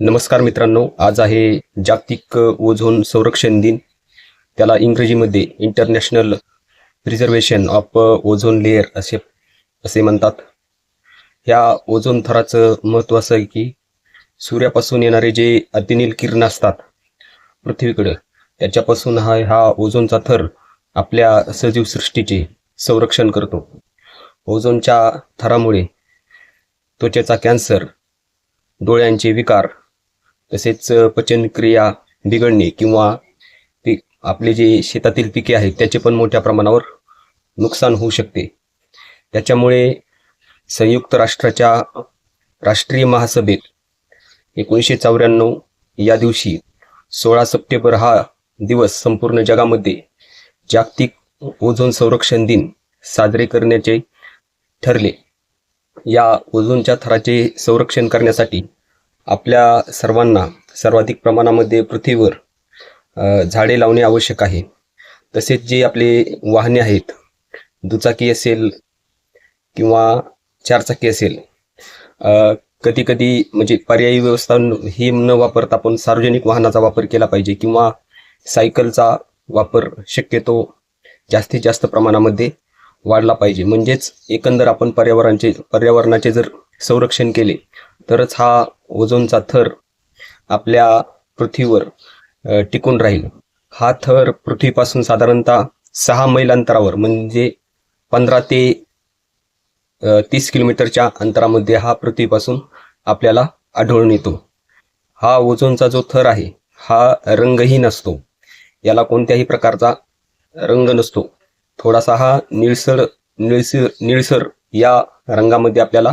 नमस्कार मित्रांनो आज आहे जागतिक ओझोन संरक्षण दिन. त्याला इंग्रजीमध्ये international preservation of ozone layer असे असे म्हणतात. ह्या ओझोन थराचं महत्त्व असं आहे की सूर्यापासून येणारे जे अतिनील किरण असतात पृथ्वीकडं त्याच्यापासून हा हा ओझोनचा थर आपल्या सजीव सृष्टीचे संरक्षण करतो. ओझोनच्या थरामुळे त्वचेचा कॅन्सर डोळ्यांचे विकार तसेच पचनक्रिया बिघडणे किंवा पीक आपले जे शेतातील पिके आहेत त्याचे पण मोठ्या प्रमाणावर नुकसान होऊ शकते. त्याच्यामुळे संयुक्त राष्ट्राच्या राष्ट्रीय महासभेत एकोणीसशे चौऱ्याण्णव या दिवशी सोळा सप्टेंबर हा दिवस संपूर्ण जगामध्ये जागतिक ओझोन संरक्षण दिन साजरे करण्याचे ठरले. या ओझोनच्या थराचे संरक्षण करण्यासाठी आपल्या सर्वांना सर्वाधिक प्रमाणामध्ये पृथ्वीवर झाडे लावणे आवश्यक आहे. तसेच जे आपले वाहने आहेत दुचाकी असेल किंवा चारचाकी असेल कधी कधी म्हणजे पर्यायी व्यवस्था ही न वापरता आपण सार्वजनिक वाहनाचा वापर केला पाहिजे किंवा सायकलचा वापर शक्यतो जास्तीत जास्त प्रमाणामध्ये वाढला पाहिजे. म्हणजेच एकंदर आपण पर्यावरणाचे पर्यावरणाचे जर संरक्षण केले तरच हा ओझोनचा थर आपल्या पृथ्वीवर टिकून राहील. हा थर पृथ्वीपासून साधारणतः सहा मैल अंतरावर म्हणजे पंधरा ते तीस किलोमीटरच्या अंतरामध्ये हा पृथ्वीपासून आपल्याला आढळून येतो. हा ओझोनचा जो थर आहे हा रंगहीन असतो याला कोणत्याही प्रकारचा रंग नसतो. थोडासा हा निळसर निळसर निळसर या रंगामध्ये आपल्याला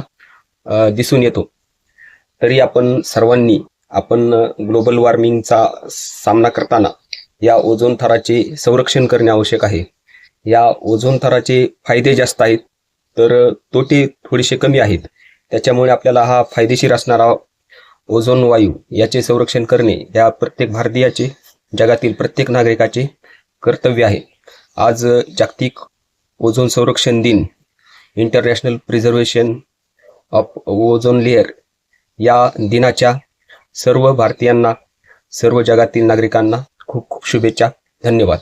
दिसून येतो. तरी आपण सर्वांनी आपण ग्लोबल वॉर्मिंगचा सामना करताना या ओझोन थराचे संरक्षण करणे आवश्यक आहे. या ओझोन थराचे फायदे जास्त आहेत तर तोटे थोडेसे कमी आहेत. त्याच्यामुळे आपल्याला हा फायदेशीर असणारा ओझोन वायू याचे संरक्षण करणे या प्रत्येक भारतीयाचे जगातील प्रत्येक नागरिकाचे कर्तव्य आहे. आज जागतिक ओझोन संरक्षण दिन international preservation of ozone layer या दिनाच्या सर्व भारतीयांना सर्व जगातील नागरिकांना खूप खूप शुभेच्छा. धन्यवाद.